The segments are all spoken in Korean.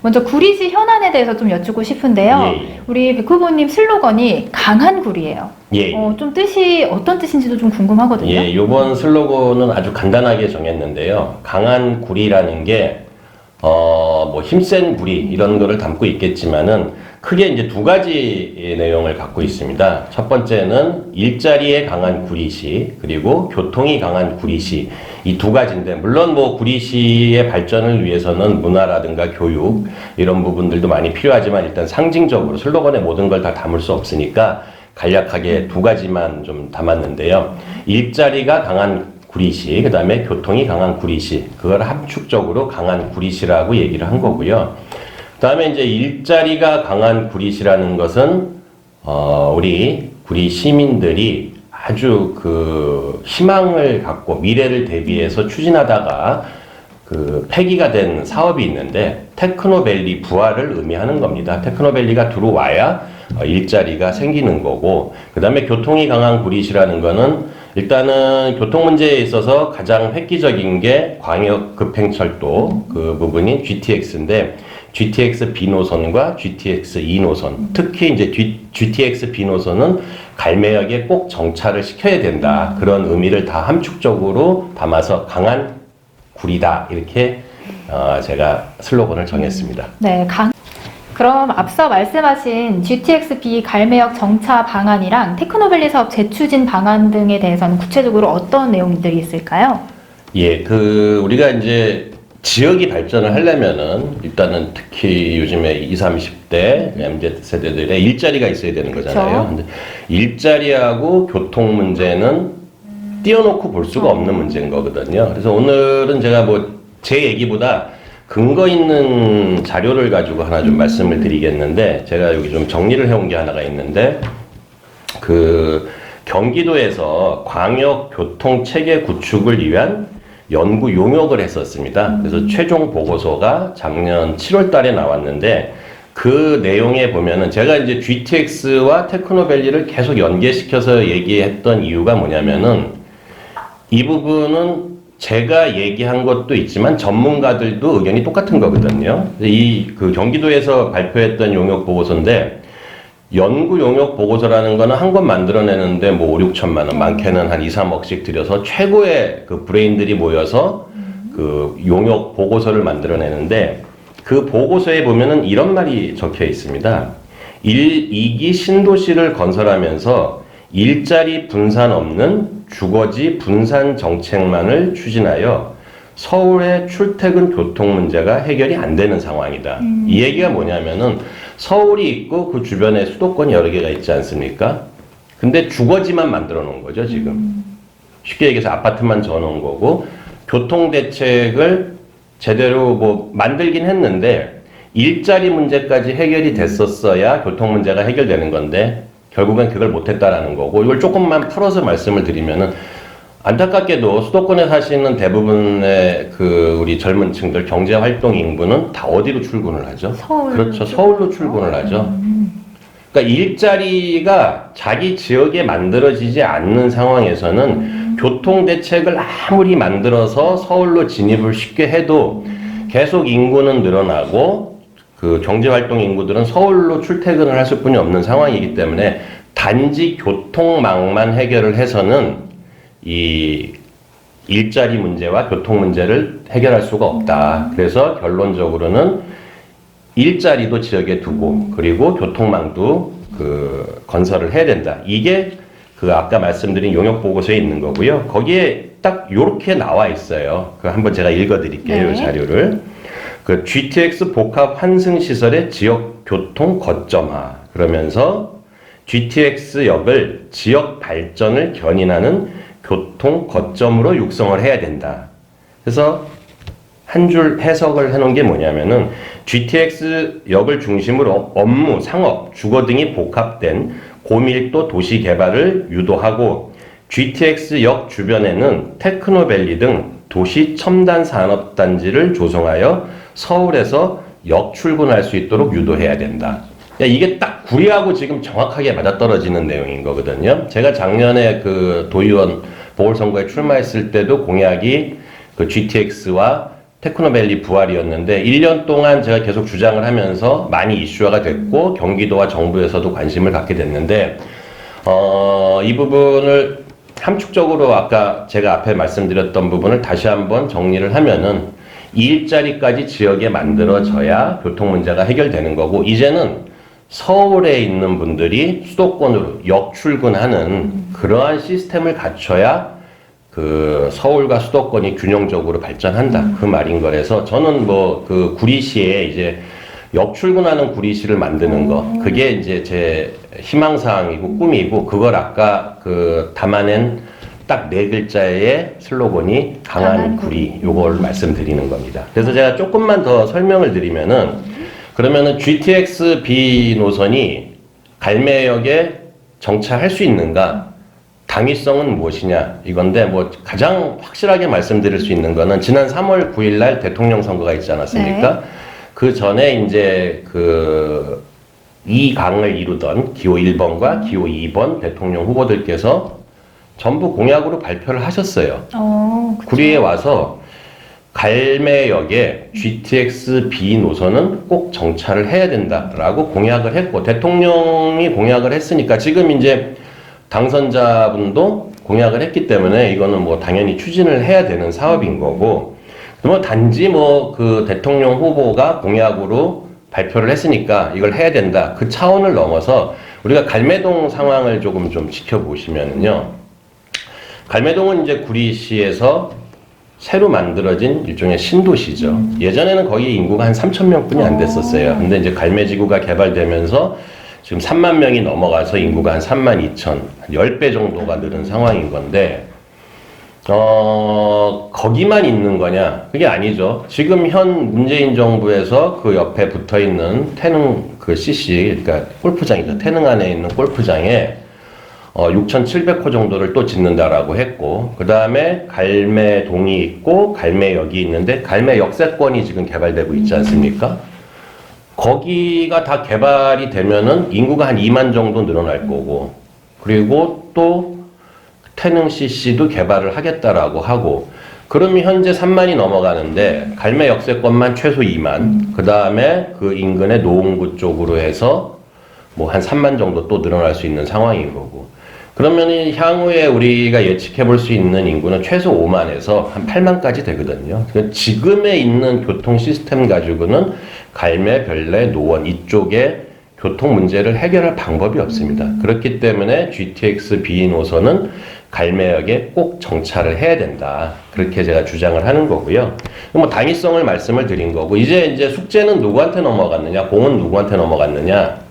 먼저 구리시 현안에 대해서 좀 여쭙고 싶은데요. 예, 예. 우리 백 후보님 슬로건이 강한 구리예요. 예. 어, 좀 뜻이 어떤 뜻인지도 좀 궁금하거든요. 예, 이번 슬로건은 아주 간단하게 정했는데요. 강한 구리라는 게, 어, 뭐, 힘센 구리, 이런 거를 담고 있겠지만은, 크게 이제 두 가지 내용을 갖고 있습니다. 첫 번째는 일자리에 강한 구리시, 그리고 교통이 강한 구리시, 이 두 가지인데, 물론 뭐, 구리시의 발전을 위해서는 문화라든가 교육, 이런 부분들도 많이 필요하지만, 일단 상징적으로 슬로건에 모든 걸 다 담을 수 없으니까, 간략하게 두 가지만 좀 담았는데요. 일자리가 강한 구리시, 그 다음에 교통이 강한 구리시, 그걸 함축적으로 강한 구리시라고 얘기를 한 거고요. 그 다음에 이제 일자리가 강한 구리시라는 것은, 어, 우리 구리 시민들이 아주 그 희망을 갖고 미래를 대비해서 추진하다가 그 폐기가 된 사업이 있는데 테크노밸리 부활을 의미하는 겁니다. 테크노밸리가 들어와야 어, 일자리가 생기는 거고 그 다음에 교통이 강한 구리시라는 거는 일단은 교통 문제에 있어서 가장 획기적인 게 광역 급행철도 그 부분인 GTX인데 GTX B 노선과 GTX E 노선 특히 이제 GTX B 노선은 갈매역에 꼭 정차를 시켜야 된다 그런 의미를 다 함축적으로 담아서 강한 구리다 이렇게 어, 제가 슬로건을 정했습니다. 네, 강. 그럼 앞서 말씀하신 GTX-B 갈매역 정차 방안이랑 테크노밸리 사업 재추진 방안 등에 대해서는 구체적으로 어떤 내용들이 있을까요? 예, 그 우리가 이제 지역이 발전을 하려면은 일단은 특히 요즘에 20, 30대 MZ 세대들의 일자리가 있어야 되는 거잖아요. 그쵸. 근데 일자리하고 교통 문제는 띄워놓고 볼 수가 없는 문제인 거거든요. 그래서 오늘은 제가 뭐 제 얘기보다 근거 있는 자료를 가지고 하나 좀 말씀을 드리겠는데 제가 여기 좀 정리를 해온 게 하나가 있는데 그 경기도에서 광역 교통 체계 구축을 위한 연구 용역을 했었습니다. 그래서 최종 보고서가 작년 7월 달에 나왔는데 그 내용에 보면은 제가 이제 GTX와 테크노밸리를 계속 연계시켜서 얘기했던 이유가 뭐냐면은 이 부분은 제가 얘기한 것도 있지만 전문가들도 의견이 똑같은 거거든요. 이 그 경기도에서 발표했던 용역 보고서인데 연구 용역 보고서라는 거는 한 권 만들어내는데 뭐 5, 6천만 원, 많게는 한 2, 3억씩 들여서 최고의 그 브레인들이 모여서 그 용역 보고서를 만들어내는데 그 보고서에 보면은 이런 말이 적혀 있습니다. 1, 2기 신도시를 건설하면서 일자리 분산 없는 주거지 분산 정책만을 추진하여 서울의 출퇴근 교통 문제가 해결이 안 되는 상황이다. 이 얘기가 뭐냐면은 서울이 있고 그 주변에 수도권 여러 개가 있지 않습니까? 근데 주거지만 만들어 놓은 거죠, 지금. 쉽게 얘기해서 아파트만 져 놓은 거고 교통 대책을 제대로 뭐 만들긴 했는데 일자리 문제까지 해결이 됐었어야 교통 문제가 해결되는 건데 결국엔 그걸 못했다라는 거고 이걸 조금만 풀어서 말씀을 드리면은 안타깝게도 수도권에 사시는 대부분의 그 우리 젊은 층들 경제 활동 인구는 다 어디로 출근을 하죠? 서울 그렇죠. 서울로 출근을 하죠. 그러니까 일자리가 자기 지역에 만들어지지 않는 상황에서는 교통 대책을 아무리 만들어서 서울로 진입을 쉽게 해도 계속 인구는 늘어나고 그 경제 활동 인구들은 서울로 출퇴근을 할 수뿐이 없는 상황이기 때문에 단지 교통망만 해결을 해서는 이 일자리 문제와 교통 문제를 해결할 수가 없다. 그래서 결론적으로는 일자리도 지역에 두고 그리고 교통망도 그 건설을 해야 된다. 이게 그 아까 말씀드린 용역 보고서에 있는 거고요. 거기에 딱 요렇게 나와 있어요. 그 한번 제가 읽어 드릴게요. 네. 이 자료를. 그 GTX 복합 환승 시설의 지역 교통 거점화 그러면서 GTX 역을 지역 발전을 견인하는 교통 거점으로 육성을 해야 된다. 그래서 한 줄 해석을 해놓은 게 뭐냐면은 GTX 역을 중심으로 업무, 상업, 주거 등이 복합된 고밀도 도시 개발을 유도하고 GTX 역 주변에는 테크노밸리 등 도시 첨단 산업 단지를 조성하여 서울에서 역 출근할 수 있도록 유도해야 된다. 야, 이게 딱 구리하고 지금 정확하게 맞아떨어지는 내용인 거거든요. 제가 작년에 그 도의원 보궐선거에 출마했을 때도 공약이 그 GTX와 테크노밸리 부활이었는데 1년 동안 제가 계속 주장을 하면서 많이 이슈화가 됐고 경기도와 정부에서도 관심을 갖게 됐는데 어, 이 부분을 함축적으로 아까 제가 앞에 말씀드렸던 부분을 다시 한번 정리를 하면은 이 일자리까지 지역에 만들어져야 교통 문제가 해결되는 거고 이제는 서울에 있는 분들이 수도권으로 역출근하는 그러한 시스템을 갖춰야 그 서울과 수도권이 균형적으로 발전한다. 그 말인 거라서 저는 뭐 그 구리시에 이제 역출근하는 구리시를 만드는 거 그게 이제 제 희망사항이고 꿈이고 그걸 아까 그 담아낸 딱 네 글자의 슬로건이 강한 강한 구리 요걸 말씀드리는 겁니다. 그래서 제가 조금만 더 설명을 드리면은 그러면은 GTX B 노선이 갈매역에 정차할 수 있는가? 당위성은 무엇이냐 이건데 뭐 가장 확실하게 말씀드릴 수 있는 거는 지난 3월 9일 날 대통령 선거가 있지 않았습니까? 그 전에 이제 그이 강을 이루던 기호 1번과 기호 2번 대통령 후보들께서 전부 공약으로 발표를 하셨어요. 어, 그쵸. 구리에 와서 갈매역에 GTX B 노선은 꼭 정차를 해야 된다라고 공약을 했고 대통령이 공약을 했으니까 지금 이제 당선자분도 공약을 했기 때문에 이거는 뭐 당연히 추진을 해야 되는 사업인 거고 뭐 단지 뭐 그 대통령 후보가 공약으로 발표를 했으니까 이걸 해야 된다 그 차원을 넘어서 우리가 갈매동 상황을 조금 좀 지켜보시면은요 갈매동은 이제 구리시에서 새로 만들어진 일종의 신도시죠. 예전에는 거기 인구가 한 3천 명뿐이 안 됐었어요. 근데 이제 갈매지구가 개발되면서 지금 3만 명이 넘어가서 인구가 한 3만 2천, 10배 정도가 늘은 상황인 건데, 어, 거기만 있는 거냐? 그게 아니죠. 지금 현 문재인 정부에서 그 옆에 붙어 있는 태릉 그 CC, 그러니까 골프장이죠. 태릉 안에 있는 골프장에 어, 6,700호 정도를 또 짓는다라고 했고, 그 다음에 갈매동이 있고, 갈매역이 있는데, 갈매 역세권이 지금 개발되고 있지 않습니까? 거기가 다 개발이 되면은 인구가 한 2만 정도 늘어날 거고, 그리고 또 태릉 CC도 개발을 하겠다라고 하고, 그러면 현재 3만이 넘어가는데, 갈매 역세권만 최소 2만, 그 다음에 그 인근의 노원구 쪽으로 해서 뭐 한 3만 정도 또 늘어날 수 있는 상황인 거고. 그러면 향후에 우리가 예측해 볼 수 있는 인구는 최소 5만에서 한 8만까지 되거든요. 지금에 있는 교통 시스템 가지고는 갈매, 별내, 노원 이쪽에 교통 문제를 해결할 방법이 없습니다. 그렇기 때문에 GTX B 노선은 갈매역에 꼭 정차를 해야 된다. 그렇게 제가 주장을 하는 거고요. 뭐 당위성을 말씀을 드린 거고 이제 이제 숙제는 누구한테 넘어갔느냐, 공은 누구한테 넘어갔느냐.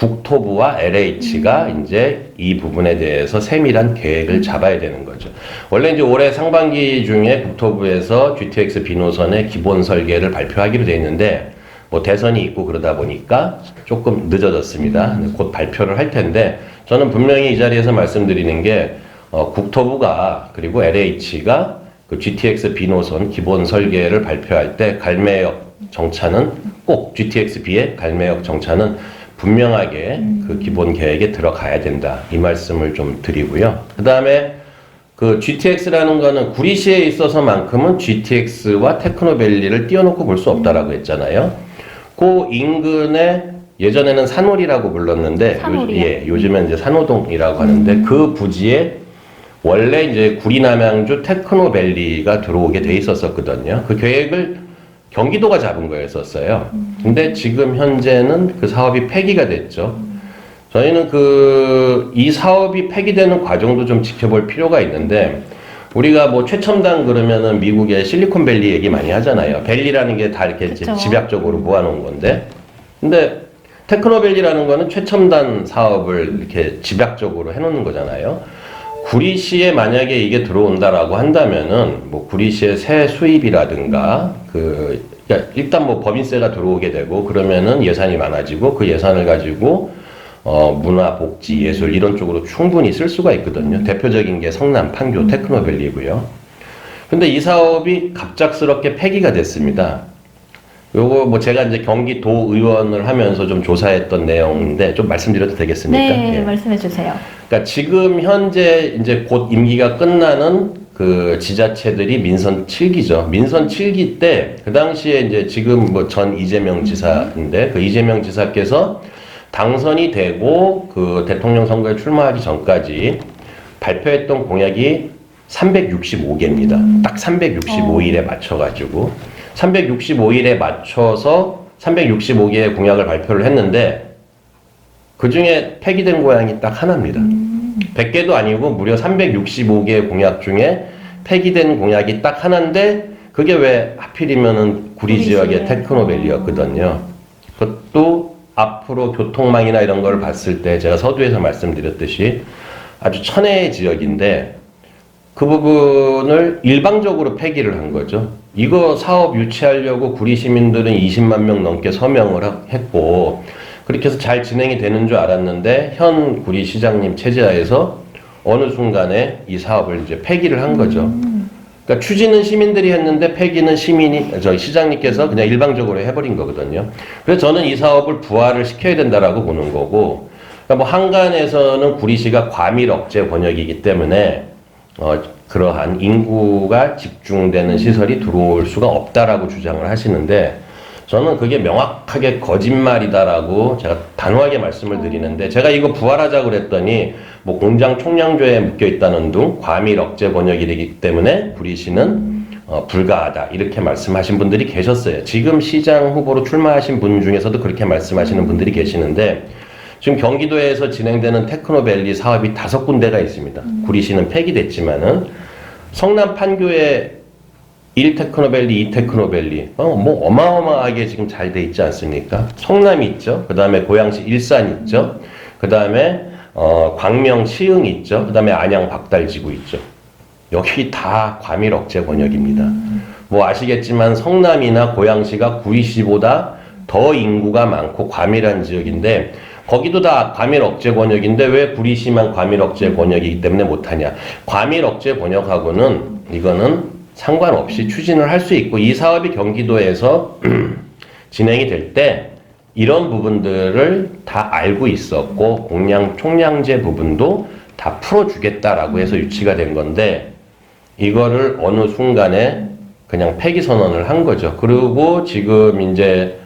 국토부와 LH가 이제 이 부분에 대해서 세밀한 계획을 잡아야 되는 거죠. 원래 이제 올해 상반기 중에 국토부에서 GTX 비노선의 기본 설계를 발표하기로 돼 있는데 뭐 대선이 있고 그러다 보니까 조금 늦어졌습니다. 곧 발표를 할 텐데 저는 분명히 이 자리에서 말씀드리는 게 어, 국토부가 그리고 LH가 그 GTX 비노선 기본 설계를 발표할 때 갈매역 정차는 꼭 GTX B의 갈매역 정차는 분명하게 그 기본 계획에 들어가야 된다. 이 말씀을 좀 드리고요. 그 다음에 그 GTX라는 거는 구리시에 있어서만큼은 GTX와 테크노밸리를 띄워놓고 볼 수 없다라고 했잖아요. 그 인근에 예전에는 산홀이라고 불렀는데 산홀이요? 요, 예, 요즘엔 이제 산호동이라고 하는데 그 부지에 원래 이제 구리남양주 테크노밸리가 들어오게 돼 있었었거든요. 그 계획을 경기도가 잡은 거였었어요. 근데 지금 현재는 그 사업이 폐기가 됐죠. 저희는 그 이 사업이 폐기되는 과정도 좀 지켜볼 필요가 있는데 우리가 뭐 최첨단 그러면은 미국의 실리콘밸리 얘기 많이 하잖아요. 밸리라는 게 다 이렇게 그쵸. 집약적으로 모아놓은 건데, 근데 테크노밸리라는 거는 최첨단 사업을 이렇게 집약적으로 해놓는 거잖아요. 구리시에 만약에 이게 들어온다라고 한다면은 뭐 구리시의 새 수입이라든가 그 그러니까 일단 뭐 법인세가 들어오게 되고 그러면은 예산이 많아지고 그 예산을 가지고 어 문화 복지 예술 이런 쪽으로 충분히 쓸 수가 있거든요. 대표적인 게 성남 판교 테크노밸리고요. 근데 이 사업이 갑작스럽게 폐기가 됐습니다. 요거 뭐 제가 이제 경기도 의원을 하면서 좀 조사했던 내용인데 좀 말씀드려도 되겠습니까? 네, 예. 말씀해 주세요. 그러니까 지금 현재 이제 곧 임기가 끝나는 그 지자체들이 민선 7기죠. 민선 7기 때 그 당시에 이제 지금 뭐 전 이재명 지사인데 그 이재명 지사께서 당선이 되고 그 대통령 선거에 출마하기 전까지 발표했던 공약이 365개입니다. 딱 365일에 맞춰 가지고 365일에 맞춰서 365개의 공약을 발표를 했는데 그 중에 폐기된 공약이 딱 하나입니다. 100개도 아니고 무려 365개의 공약 중에 폐기된 공약이 딱 하나인데 그게 왜 하필이면은 구리 지역의 지역. 테크노밸리였거든요. 그것도 앞으로 교통망이나 이런 걸 봤을 때 제가 서두에서 말씀드렸듯이 아주 천혜의 지역인데 그 부분을 일방적으로 폐기를 한 거죠. 이거 사업 유치하려고 구리 시민들은 20만 명 넘게 서명을 하- 했고 그렇게 해서 잘 진행이 되는 줄 알았는데 현 구리 시장님 체제하에서 어느 순간에 이 사업을 이제 폐기를 한 거죠. 그러니까 추진은 시민들이 했는데 폐기는 시민이 저 시장님께서 그냥 일방적으로 해버린 거거든요. 그래서 저는 이 사업을 부활을 시켜야 된다라고 보는 거고, 그러니까 뭐 한간에서는 구리시가 과밀 억제 권역이기 때문에 어, 그러한 인구가 집중되는 시설이 들어올 수가 없다라고 주장을 하시는데 저는 그게 명확하게 거짓말이다라고 제가 단호하게 말씀을 드리는데 제가 이거 부활하자 그랬더니 뭐 공장 총량조에 묶여 있다는 등 과밀 억제 번역이기 때문에 구리시는 어, 불가하다 이렇게 말씀하신 분들이 계셨어요. 지금 시장 후보로 출마하신 분 중에서도 그렇게 말씀하시는 분들이 계시는데 지금 경기도에서 진행되는 테크노밸리 사업이 다섯 군데가 있습니다. 구리시는 폐기됐지만은 성남 판교에 1테크노밸리, 2테크노밸리, 어, 뭐 어마어마하게 지금 잘 돼 있지 않습니까? 성남이 있죠. 그 다음에 고양시 일산 있죠. 그 다음에 어, 광명 시흥 있죠. 그 다음에 안양 박달지구 있죠. 여기 다 과밀 억제 권역입니다. 뭐 아시겠지만 성남이나 고양시가 구리시보다 더 인구가 많고 과밀한 지역인데 거기도 다 과밀 억제 권역인데 왜 구리시만 과밀 억제 권역이기 때문에 못하냐? 과밀 억제 권역하고는 이거는 상관없이 추진을 할 수 있고 이 사업이 경기도에서 진행이 될 때 이런 부분들을 다 알고 있었고 공량 총량제 부분도 다 풀어주겠다라고 해서 유치가 된 건데 이거를 어느 순간에 그냥 폐기 선언을 한 거죠. 그리고 지금 이제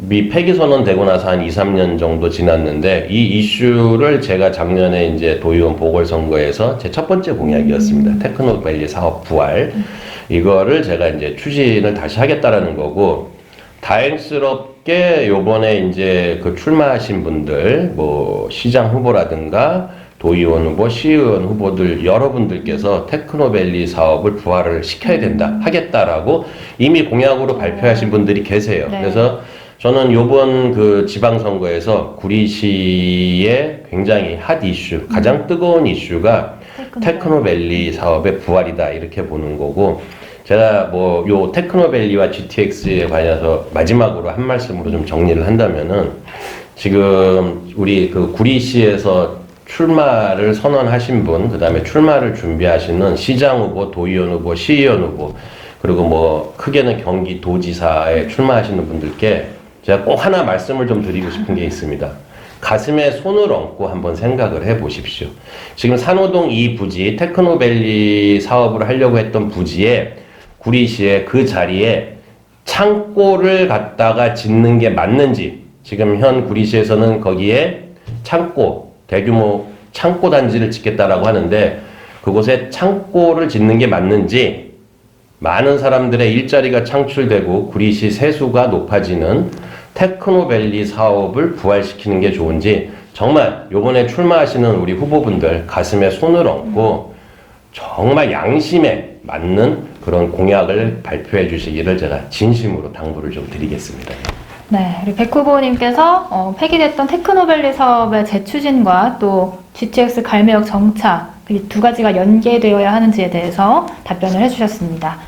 미 폐기 선언 되고 나서 한 2, 3년 정도 지났는데 이 이슈를 제가 작년에 이제 도의원 보궐선거에서 제 첫 번째 공약이었습니다. 테크노밸리 사업 부활. 이거를 제가 이제 추진을 다시 하겠다라는 거고 다행스럽게 요번에 이제 그 출마하신 분들 뭐 시장 후보라든가 도의원 후보, 시의원 후보들 여러분들께서 테크노밸리 사업을 부활을 시켜야 된다, 하겠다라고 이미 공약으로 발표하신 분들이 계세요. 네. 그래서 저는 요번 그 지방선거에서 구리시의 굉장히 핫 이슈, 가장 뜨거운 이슈가 테크노밸리. 사업의 부활이다 이렇게 보는 거고 제가 뭐 요 테크노밸리와 GTX에 관해서 마지막으로 한 말씀으로 좀 정리를 한다면은 지금 우리 그 구리시에서 출마를 선언하신 분, 그 다음에 출마를 준비하시는 시장 후보, 도의원 후보, 시의원 후보, 그리고 뭐 크게는 경기도지사에 출마하시는 분들께 제가 꼭 하나 말씀을 좀 드리고 싶은 게 있습니다. 가슴에 손을 얹고 한번 생각을 해 보십시오. 지금 산호동 이 부지, 테크노밸리 사업을 하려고 했던 부지에 구리시에 그 자리에 창고를 갖다가 짓는 게 맞는지 지금 현 구리시에서는 거기에 창고 대규모 창고 단지를 짓겠다라고 하는데 그곳에 창고를 짓는 게 맞는지 많은 사람들의 일자리가 창출되고 구리시 세수가 높아지는 테크노밸리 사업을 부활시키는 게 좋은지 정말 요번에 출마하시는 우리 후보분들 가슴에 손을 얹고 정말 양심에 맞는 그런 공약을 발표해 주시기를 제가 진심으로 당부를 좀 드리겠습니다. 네, 우리 백 후보님께서 어, 폐기됐던 테크노밸리 사업의 재추진과 또 GTX 갈매역 정차 이두 가지가 연계되어야 하는지에 대해서 답변을 해주셨습니다.